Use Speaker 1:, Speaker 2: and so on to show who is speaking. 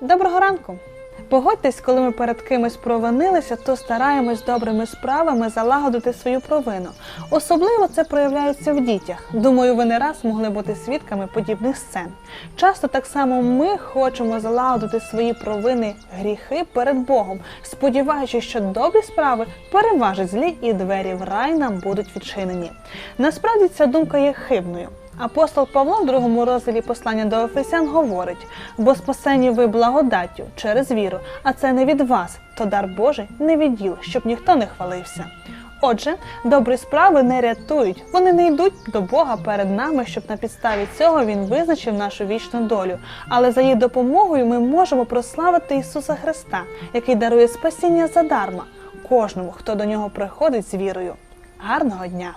Speaker 1: Доброго ранку! Погодьтесь, коли ми перед кимось провинилися, то стараємось добрими справами залагодити свою провину. Особливо це проявляється в дітях. Думаю, ви не раз могли бути свідками подібних сцен. Часто так само ми хочемо залагодити свої провини, гріхи перед Богом, сподіваючись, що добрі справи переважать злі і двері в рай нам будуть відчинені. Насправді ця думка є хибною. Апостол Павло в другому розділі послання до Ефесян говорить: бо спасені ви благодаттю через віру, а це не від вас, то дар Божий не від діл, щоб ніхто не хвалився. Отже, добрі справи не рятують, вони не йдуть до Бога перед нами, щоб на підставі цього Він визначив нашу вічну долю. Але за її допомогою ми можемо прославити Ісуса Христа, який дарує спасіння задарма кожному, хто до нього приходить з вірою. Гарного дня!